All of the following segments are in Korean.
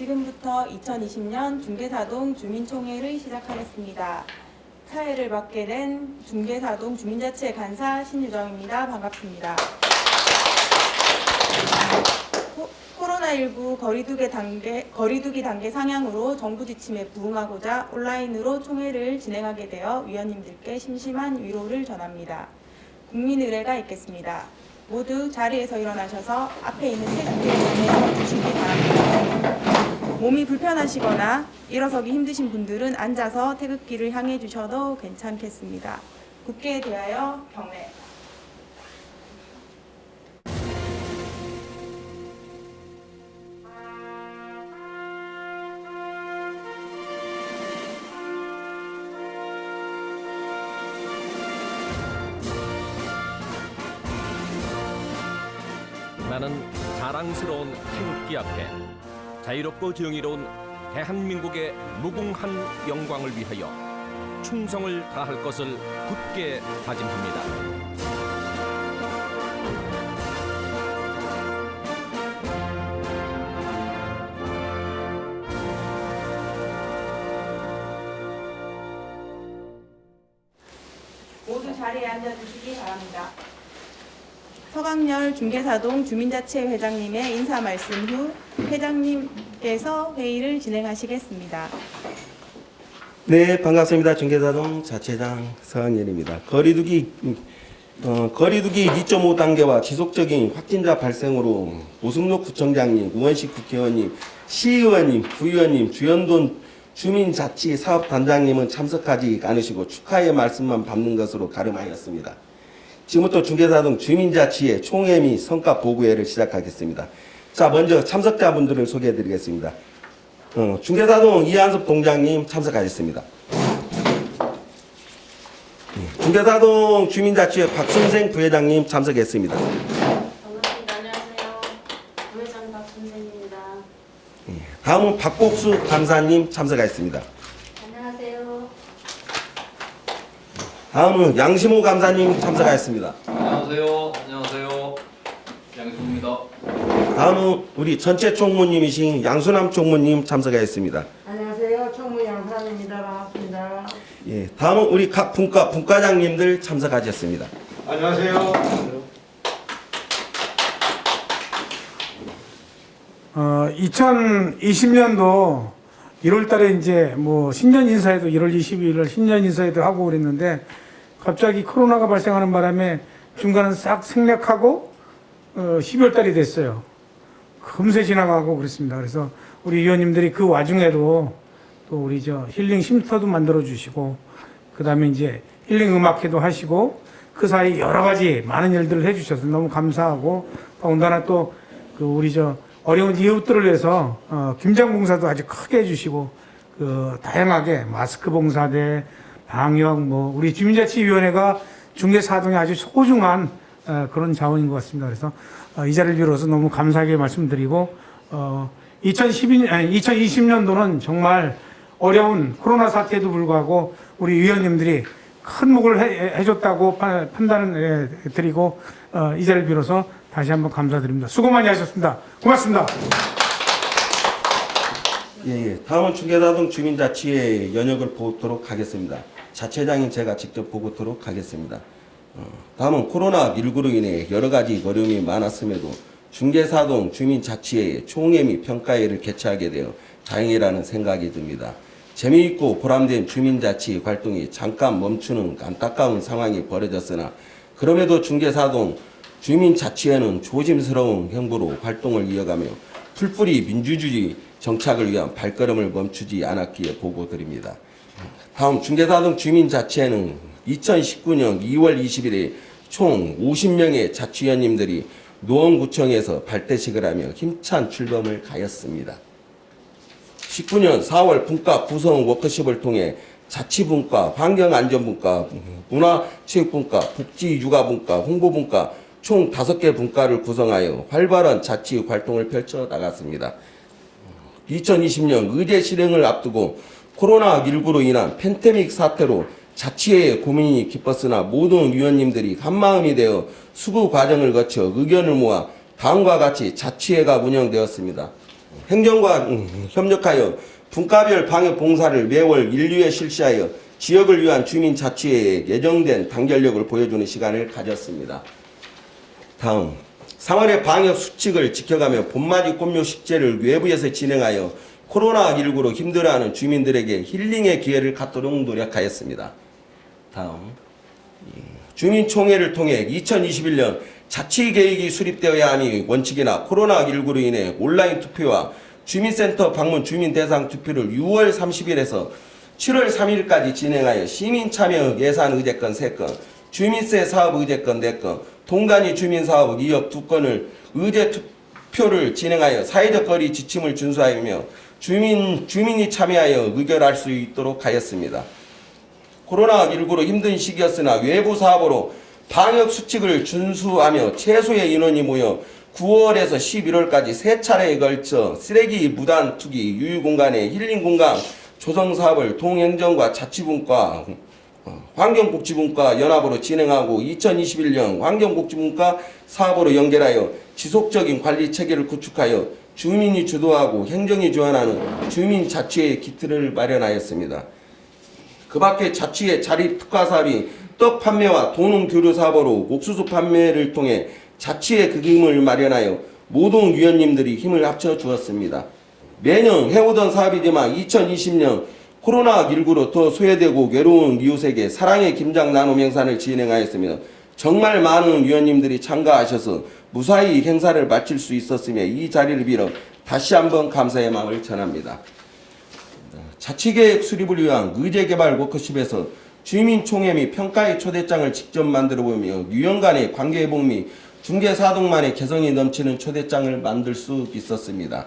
지금부터 2020년 중계사동 주민총회를 시작하겠습니다. 사회를 맡게 된 중계사동 주민자치 간사 신유정입니다. 반갑습니다. 코- 코로나19 거리두기 단계, 거리두기 단계 상향으로 정부 지침에 부응하고자 온라인으로 총회를 진행하게 되어 위원님들께 심심한 위로를 전합니다. 국민 의례가 있겠습니다. 모두 자리에서 일어나셔서 앞에 있는 태극기를 전해 주시기 바랍니다. 몸이 불편하시거나 일어서기 힘드신 분들은 앉아서 태극기를 향해 주셔도 괜찮겠습니다. 국회에 대하여 경례. 나는 자랑스러운 태극기 앞에 자유롭고 정의로운 대한민국의 무궁한 영광을 위하여 충성을 다할 것을 굳게 다짐합니다. 모두 자리에 앉아주시기 바랍니다. 서강렬 중계사동 주민자치 회장님의 인사 말씀 후 회장님께서 회의를 진행하시겠습니다. 네, 반갑습니다. 중계사동 자체장 서한열입니다. 거리두기 어, 거리두기 2.5 단계와 지속적인 확진자 발생으로 오승록 구청장님, 우원식 국회의원님, 시의원님, 부의원님, 주연돈 주민자치 사업단장님은 참석하지 않으시고 축하의 말씀만 받는 것으로 가름하였습니다. 지금부터 중계사동 주민자치의 총회 및 성과 보고회를 시작하겠습니다. 자, 먼저 참석자분들을 소개해 드리겠습니다. 어, 중계사동 이한섭 동장님 참석하셨습니다. 예, 중계사동 주민자치회 박순생 부회장님 참석했습니다. 반갑습니다. 안녕하세요. 부회장 박순생입니다. 예, 다음은 박복수 감사님 참석하였습니다. 안녕하세요. 다음은 양심호 감사님 참석하였습니다. 안녕하세요. 안녕하세요. 양승입니다. 다음은 우리 전체 총무님이신 양수남 총무님 참석하였습니다. 안녕하세요. 총무 양산입니다. 반갑습니다. 예, 다음은 우리 각 분과 분과장님들 참석하셨습니다. 안녕하세요. 어, 2020년도 1월 달에 이제 뭐 신년 인사에도 1월 22일 신년 인사에도 하고 그랬는데 갑자기 코로나가 발생하는 바람에 중간은 싹 생략하고 어, 12월 달이 됐어요. 금세 지나가고 그랬습니다. 그래서 우리 위원님들이 그 와중에도 또 우리 저 힐링 쉼터도 만들어 주시고 그다음에 이제 힐링 음악회도 하시고 그 사이 여러 가지 많은 일들을 해 주셔서 너무 감사하고 더군다나 또 그 우리 저 어려운 이웃들을 위해서 어, 김장 봉사도 아주 크게 해주시고 그 다양하게 마스크 봉사대 방역 뭐 우리 주민자치위원회가 중개 사동에 아주 소중한 어, 그런 자원인 것 같습니다. 그래서 어, 이 자리를 빌어서 너무 감사하게 말씀드리고 어, 2012, 아니, 2020년도는 정말 어려운 코로나 사태에도 불구하고 우리 위원님들이 큰 목을 해, 해줬다고 파- 판단을 예, 드리고 어, 이 자리를 빌어서 다시 한번 감사드립니다. 수고 많이 하셨습니다. 고맙습니다. 예, 예. 다음은 중계사동 주민자치회 연역을 보도록 하겠습니다. 자체장인 제가 직접 보고토록 하겠습니다. 어, 다음은 코로나19로 인해 여러 가지 어려움이 많았음에도 중계사동 주민자치회의 총회 및 평가회를 개최하게 되어 다행이라는 생각이 듭니다. 재미있고 보람된 주민자치 활동이 잠깐 멈추는 안타까운 상황이 벌어졌으나 그럼에도 중계사동 주민 자치회는 조심스러운 행보로 활동을 이어가며 풀뿌리 민주주의 정착을 위한 발걸음을 멈추지 않았기에 보고드립니다. 다음 중계사동 주민 자치회는 2019년 2월 20일에 총 50명의 자치위원님들이 노원구청에서 발대식을 하며 힘찬 출범을 가였습니다. 19년 4월 분과 구성 워크숍을 통해 자치분과, 환경안전분과, 문화체육분과, 복지육아분과, 홍보분과 총 5개 분과를 구성하여 활발한 자치 활동을 펼쳐 나갔습니다. 2020년 의대 실행을 앞두고 코로나19로 인한 팬데믹 사태로 자치회의 고민이 깊었으나 모든 위원님들이 한마음이 되어 수구 과정을 거쳐 의견을 모아 다음과 같이 자치회가 운영되었습니다. 행정과 음, 협력하여 분과별 방역 봉사를 매월 인류에 실시하여 지역을 위한 주민 자치에 예정된 단결력을 보여주는 시간을 가졌습니다. 다음 3월의 방역 수칙을 지켜가며 봄맞이 꽃묘 식재를 외부에서 진행하여 코로나19로 힘들어하는 주민들에게 힐링의 기회를 갖도록 노력하였습니다. 다음 주민총회를 통해 2021년 자치계획이 수립되어야 하니 원칙이나 코로나19로 인해 온라인 투표와 주민센터 방문 주민 대상 투표를 6월 30일에서 7월 3일까지 진행하여 시민 참여 예산 의제권 3건, 주민세 사업 의제권 4건, 동단위 주민 사업 2억 2건을 의제 투표를 진행하여 사회적 거리 지침을 준수하며 주민 주민이 참여하여 의결할 수 있도록 하였습니다. 코로나19로 힘든 시기였으나 외부 사업으로 방역 수칙을 준수하며 최소의 인원이 모여 9월에서 11월까지 세 차례에 걸쳐 쓰레기 무단 투기, 유휴 공간의 힐링 공간 조성 사업을 동행정과 자치분과 어, 환경복지분과 연합으로 진행하고 2021년 환경복지분과 사업으로 연결하여 지속적인 관리 체계를 구축하여 주민이 주도하고 행정이 주관하는 주민 자치의 기틀을 마련하였습니다. 그 밖에 자치의 자립 특화 사업이 떡 판매와 도농 교류 사업으로 옥수수 판매를 통해 자치의 극임을 마련하여 모든 위원님들이 힘을 합쳐 주었습니다. 매년 해오던 사업이지만 2020년 코로나19로 더 소외되고 외로운 이웃에게 사랑의 김장 나눔 행사를 진행하였으며 정말 많은 위원님들이 참가하셔서 무사히 행사를 마칠 수 있었으며 이 자리를 빌어 다시 한번 감사의 마음을 전합니다. 자치계획 수립을 위한 의제개발 워크숍에서 주민총회 및 평가의 초대장을 직접 만들어 보며 유형 간의 관계 회복 및 중개사동만의 개성이 넘치는 초대장을 만들 수 있었습니다.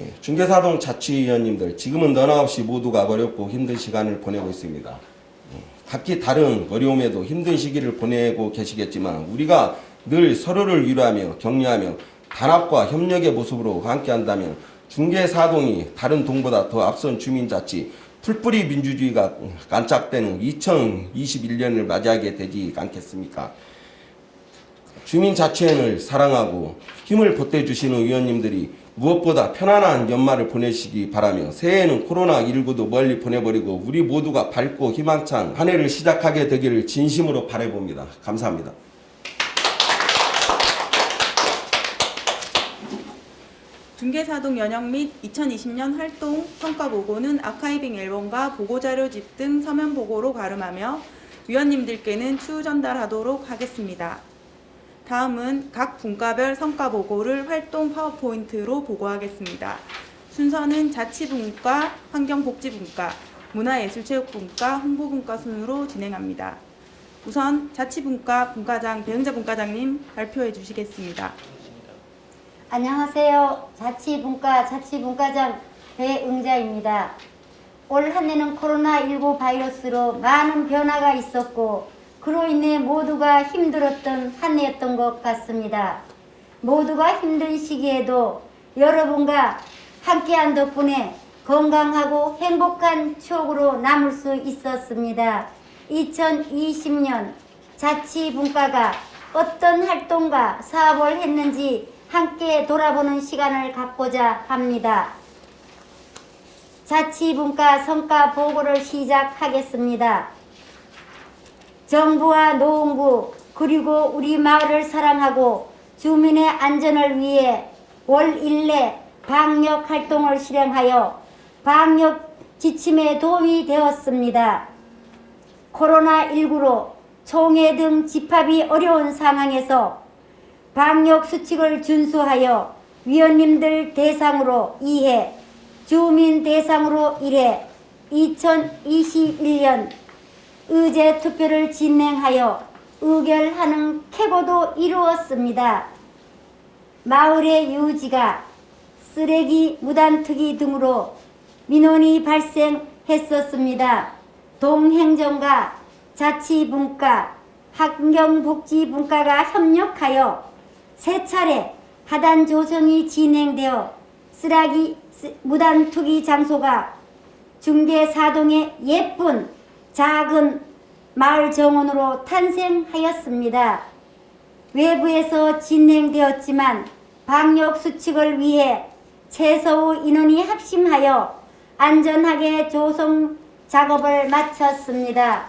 예, 중개사동 자치위원님들 지금은 너나 없이 모두가 어렵고 힘든 시간을 보내고 있습니다. 예, 각기 다른 어려움에도 힘든 시기를 보내고 계시겠지만 우리가 늘 서로를 위로하며 격려하며 단합과 협력의 모습으로 함께한다면 중개사동이 다른 동보다 더 앞선 주민자치 풀뿌리 민주주의가 깐짝대는 2021년을 맞이하게 되지 않겠습니까? 주민 자치회를 사랑하고 힘을 보태주시는 의원님들이 무엇보다 편안한 연말을 보내시기 바라며 새해에는 코로나19도 멀리 보내버리고 우리 모두가 밝고 희망찬 한 해를 시작하게 되기를 진심으로 바라봅니다. 감사합니다. 중개사동 연영 및 2020년 활동 평가 보고는 아카이빙 앨범과 보고자료집 등 서면 보고로 가름하며 위원님들께는 추후 전달하도록 하겠습니다. 다음은 각 분과별 성과 보고를 활동 파워포인트로 보고하겠습니다. 순서는 자치분과, 환경복지분과, 문화예술체육분과, 홍보분과 순으로 진행합니다. 우선 자치분과 분과장 배흥자 분과장님 발표해 주시겠습니다. 안녕하세요. 자치분과 자치분과장 배응자입니다. 올 한 해는 코로나19 바이러스로 많은 변화가 있었고 그로 인해 모두가 힘들었던 한 해였던 것 같습니다. 모두가 힘든 시기에도 여러분과 함께한 덕분에 건강하고 행복한 추억으로 남을 수 있었습니다. 2020년 자치분과가 어떤 활동과 사업을 했는지 함께 돌아보는 시간을 갖고자 합니다. 자치분과 성과 보고를 시작하겠습니다. 정부와 노원구 그리고 우리 마을을 사랑하고 주민의 안전을 위해 월 1내 방역 활동을 실행하여 방역 지침에 도움이 되었습니다. 코로나19로 총회 등 집합이 어려운 상황에서 방역 수칙을 준수하여 위원님들 대상으로 2회, 주민 대상으로 1회, 2021년 의제 투표를 진행하여 의결하는 쾌거도 이루었습니다. 마을의 유지가 쓰레기 무단 투기 등으로 민원이 발생했었습니다. 동행정과 자치분과 환경복지분과가 협력하여 세 차례 하단 조성이 진행되어 쓰레기 무단 투기 장소가 중계사동의 예쁜 작은 마을 정원으로 탄생하였습니다. 외부에서 진행되었지만 방역 수칙을 위해 최소의 인원이 합심하여 안전하게 조성 작업을 마쳤습니다.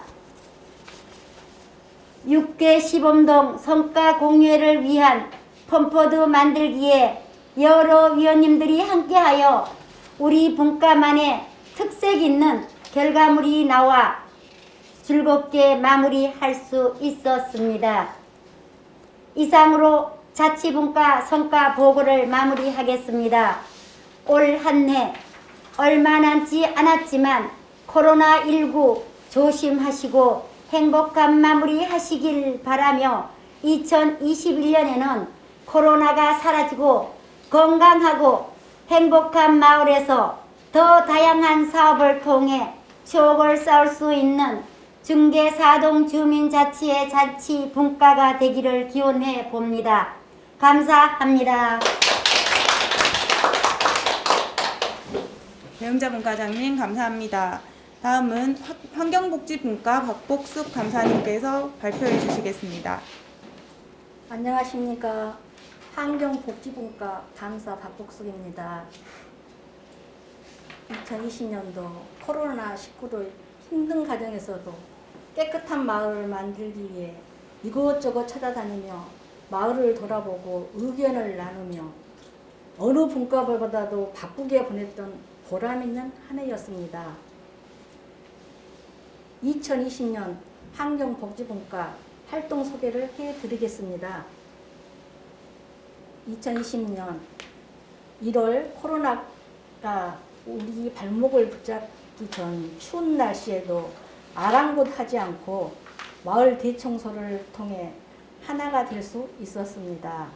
6개 시범동 성과 공유회를 위한 펌포드 만들기에 여러 위원님들이 함께하여 우리 분과만의 특색 있는 결과물이 나와 즐겁게 마무리할 수 있었습니다. 이상으로 자치분과 성과 보고를 마무리하겠습니다. 올 한 해 얼마 남지 않았지만 코로나19 조심하시고 행복한 마무리 하시길 바라며 2021년에는 코로나가 사라지고 건강하고 행복한 마을에서 더 다양한 사업을 통해 추억을 쌓을 수 있는 중계사동 주민자치의 자치 분과가 되기를 기원해 봅니다. 감사합니다. 배영자 분과장님 감사합니다. 다음은 화- 환경복지분과 박복숙 감사님께서 발표해 주시겠습니다. 안녕하십니까. 환경복지분과 강사 박복숙입니다. 2020년도 코로나19로 힘든 가정에서도 깨끗한 마을을 만들기 위해 이곳저곳 찾아다니며 마을을 돌아보고 의견을 나누며 어느 분과보다도 바쁘게 보냈던 보람 있는 한 해였습니다. 2020년 환경복지분과 활동 소개를 해드리겠습니다. 2020년 1월 코로나가 우리 발목을 붙잡기 전 추운 날씨에도 아랑곳하지 않고 마을 대청소를 통해 하나가 될 수 있었습니다.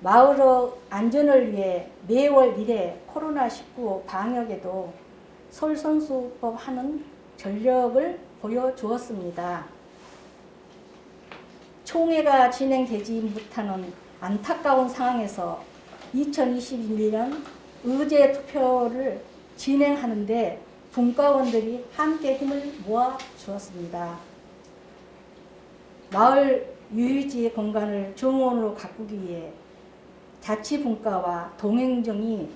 마을의 안전을 위해 매월 1회 코로나19 방역에도 솔선수법 하는 전력을 보여주었습니다. 총회가 진행되지 못하는 안타까운 상황에서 2021년 의제 투표를 진행하는데 분과원들이 함께 힘을 모아 주었습니다. 마을 유유지 공간을 정원으로 가꾸기 위해 자치분과와 동행정이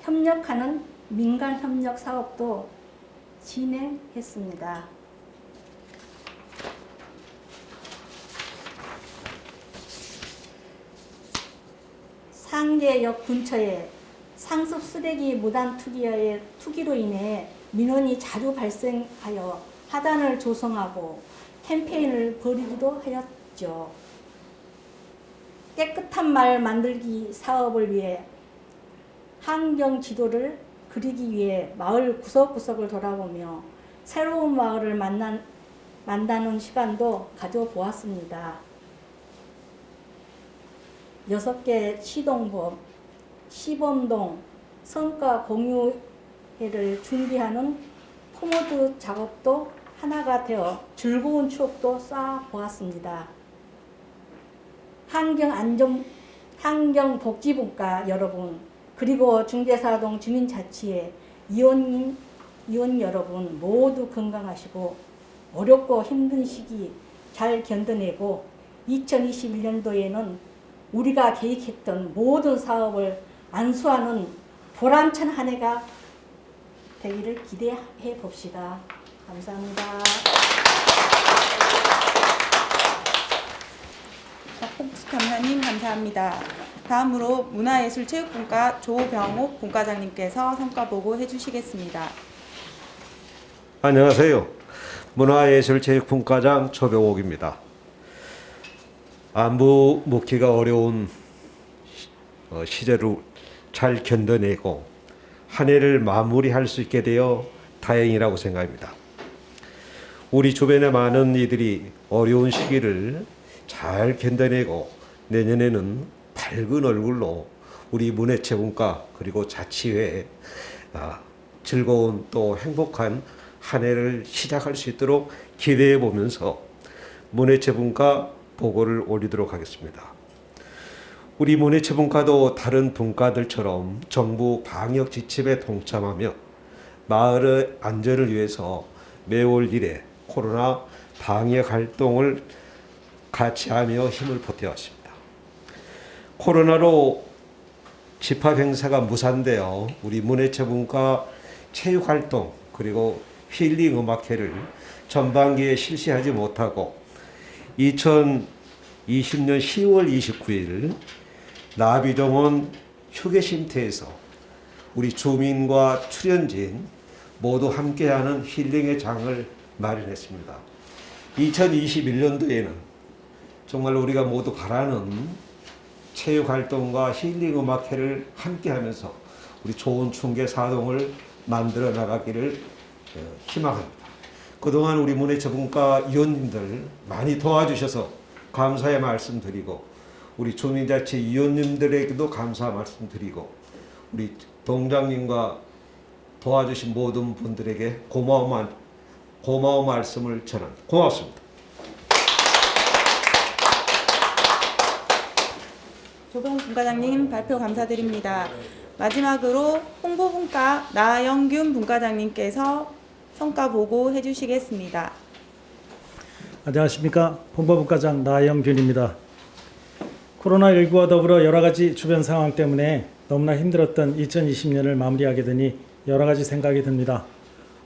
협력하는 민간 협력 사업도 진행했습니다. 상계역 근처에 상습 쓰레기 무단 투기의 투기로 인해 민원이 자주 발생하여 하단을 조성하고 캠페인을 벌이기도 하였죠. 깨끗한 마을 만들기 사업을 위해 환경 지도를 그리기 위해 마을 구석구석을 돌아보며 새로운 마을을 만난, 만나는 시간도 가져보았습니다. 여섯 개 시동법, 시범동, 성과 공유회를 준비하는 포모드 작업도 하나가 되어 즐거운 추억도 쌓아 보았습니다. 환경안전, 환경복지분과 여러분, 그리고 중개사동 주민자치의 이원인, 이원 여러분 모두 건강하시고 어렵고 힘든 시기 잘 견뎌내고 2021년도에는 우리가 계획했던 모든 사업을 안수하는 보람찬 한 해가 되기를 기대해 봅시다. 감사합니다. 박복숙 감사님 감사합니다. 다음으로 문화예술체육분과 조병옥 분과장님께서 성과 보고 해주시겠습니다. 안녕하세요. 문화예술체육분과장 조병옥입니다. 안부 묻기가 어려운 시- 어, 시절을 잘 견뎌내고 한 해를 마무리할 수 있게 되어 다행이라고 생각합니다. 우리 주변의 많은 이들이 어려운 시기를 잘 견뎌내고 내년에는 밝은 얼굴로 우리 문해체분과 그리고 자치회 아, 즐거운 또 행복한 한 해를 시작할 수 있도록 기대해 보면서 문해체분과 보고를 올리도록 하겠습니다. 우리 문해체분과도 다른 분과들처럼 정부 방역 지침에 동참하며 마을의 안전을 위해서 매월 1회 코로나 방역 활동을 같이 하며 힘을 보태왔습니다. 코로나로 집합 행사가 무산되어 우리 문예체분과 체육 활동 그리고 힐링 음악회를 전반기에 실시하지 못하고 2020년 10월 29일 나비정원 휴게 쉼터에서 우리 주민과 출연진 모두 함께하는 힐링의 장을 마련했습니다. 2021년도에는 정말 우리가 모두 바라는 체육 활동과 힐링 음악회를 함께 하면서 우리 좋은 충계 사동을 만들어 나가기를 어, 희망합니다. 그동안 우리 문예체분과 위원님들 많이 도와주셔서 감사의 말씀 드리고 우리 주민자치 위원님들에게도 감사 말씀 드리고 우리 동장님과 도와주신 모든 분들에게 고마운 고마운 말씀을 전합 고맙습니다. 조동 분과장님 발표 감사드립니다. 마지막으로 홍보분과 나영균 분과장님께서 성과 보고 해주시겠습니다. 안녕하십니까 홍보부과장 나영균입니다. 코로나19와 더불어 여러 가지 주변 상황 때문에 너무나 힘들었던 2020년을 마무리하게 되니 여러 가지 생각이 듭니다.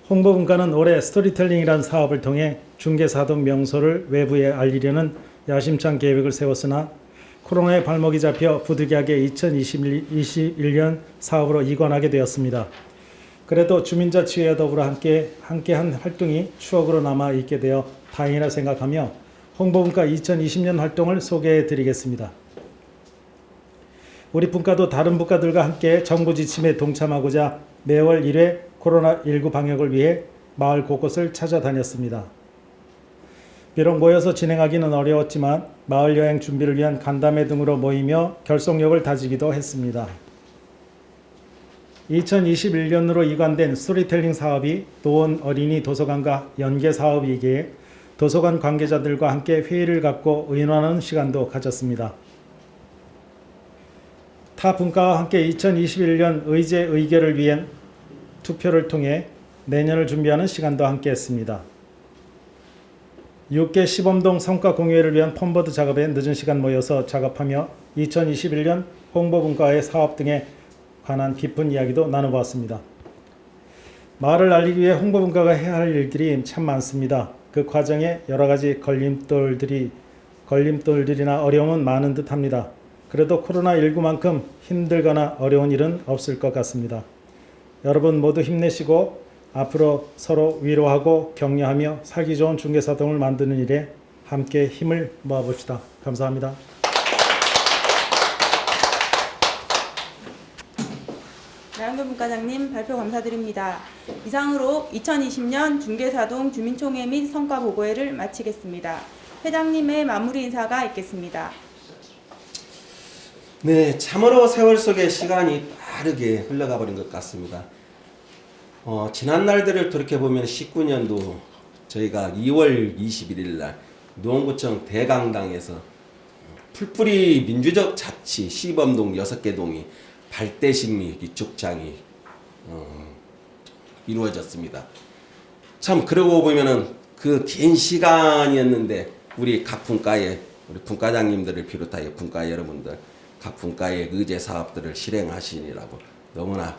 홍보분과는 올해 스토리텔링이라는 사업을 통해 중개사동 명소를 외부에 알리려는 야심찬 계획을 세웠으나 코로나의 발목이 잡혀 부득이하게 2021년 사업으로 이관하게 되었습니다. 그래도 주민자치회와 더불어 함께 함께한 활동이 추억으로 남아 있게 되어 다행이라 생각하며 홍보분과 2020년 활동을 소개해 드리겠습니다. 우리 분과도 다른 분과들과 함께 정부 지침에 동참하고자 매월 1회 코로나19 방역을 위해 마을 곳곳을 찾아다녔습니다. 비록 모여서 진행하기는 어려웠지만 마을 여행 준비를 위한 간담회 등으로 모이며 결속력을 다지기도 했습니다. 2021년으로 이관된 스토리텔링 사업이 노원 어린이 도서관과 연계 사업이기에 도서관 관계자들과 함께 회의를 갖고 의논하는 시간도 가졌습니다. 타 분과와 함께 2021년 의제 의결을 위한 투표를 통해 내년을 준비하는 시간도 함께 했습니다. 6개 시범동 성과 공유회를 위한 펌버드 작업에 늦은 시간 모여서 작업하며 2021년 홍보분과의 사업 등에 관한 깊은 이야기도 나눠보았습니다. 마을을 알리기 위해 홍보분과가 해야 할 일들이 참 많습니다. 그 과정에 여러 가지 걸림돌들이 걸림돌들이나 어려움은 많은 듯합니다. 그래도 코로나19만큼 힘들거나 어려운 일은 없을 것 같습니다. 여러분 모두 힘내시고 앞으로 서로 위로하고 격려하며 살기 좋은 중개사동을 만드는 일에 함께 힘을 모아봅시다. 감사합니다. 나영균 분과장님 발표 감사드립니다. 이상으로 2020년 중개사동 주민총회 및 성과 보고회를 마치겠습니다. 회장님의 마무리 인사가 있겠습니다. 네, 참으로 세월 속의 시간이 빠르게 흘러가 버린 것 같습니다. 어, 지난 날들을 돌이켜보면 19년도 저희가 2월 21일 날 노원구청 대강당에서 풀뿌리 민주적 자치 시범동 6개 동이 발대신미 기축장이 어, 이루어졌습니다. 참 그러고 보면은 그 긴 시간이었는데 우리 각 분과의 우리 분과장님들을 비롯하여 분과 여러분들 각 분과의 의제 사업들을 실행하시니라고 너무나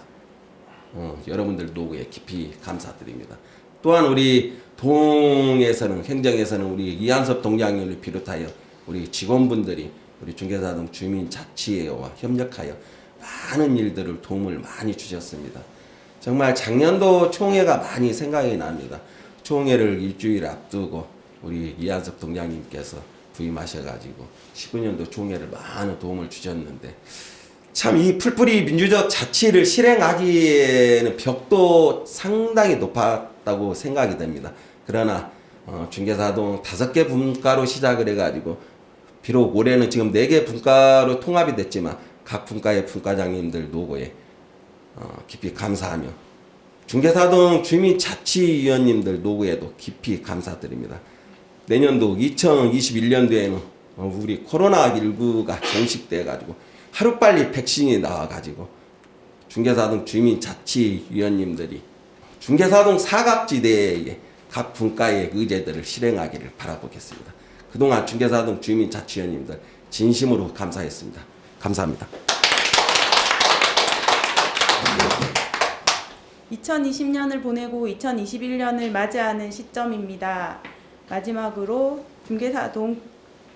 어, 여러분들 노고에 깊이 감사드립니다. 또한 우리 동에서는 행정에서는 우리 이한섭 동장님을 비롯하여 우리 직원분들이 우리 중개사동 주민 자치회와 협력하여 많은 일들을 도움을 많이 주셨습니다. 정말 작년도 총회가 많이 생각이 납니다. 총회를 일주일 앞두고 우리 이한섭 동장님께서 부임하셔가지고 19년도 총회를 많은 도움을 주셨는데 참 이 풀뿌리 민주적 자치를 실행하기에는 벽도 상당히 높았다고 생각이 됩니다. 그러나 어, 중개사동 다섯 개 분과로 시작을 해가지고 비록 올해는 지금 네 개 분과로 통합이 됐지만 각 분과의 분과장님들 노고에 어, 깊이 감사하며 중개사동 주민자치위원님들 노고에도 깊이 감사드립니다. 내년도 2021년도에는 어, 우리 코로나19가 종식돼 가지고 하루빨리 백신이 나와 가지고 중개사동 주민 자치위원님들이 중개사동 사각지대에 각 분과의 의제들을 실행하기를 바라보겠습니다. 그동안 중개사동 주민 자치위원님들 진심으로 감사했습니다. 감사합니다. 2020년을 보내고 2021년을 맞이하는 시점입니다. 마지막으로 중계사동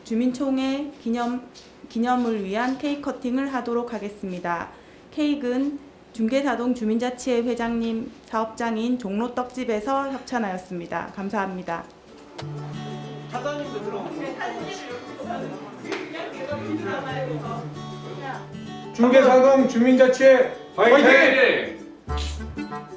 주민총회 기념, 기념을 위한 케이크 커팅을 하도록 하겠습니다. 케이크는 중계사동 주민자치회 회장님 사업장인 종로떡집에서 협찬하였습니다. 감사합니다. 중계사동 주민자치회 화이팅! 화이팅!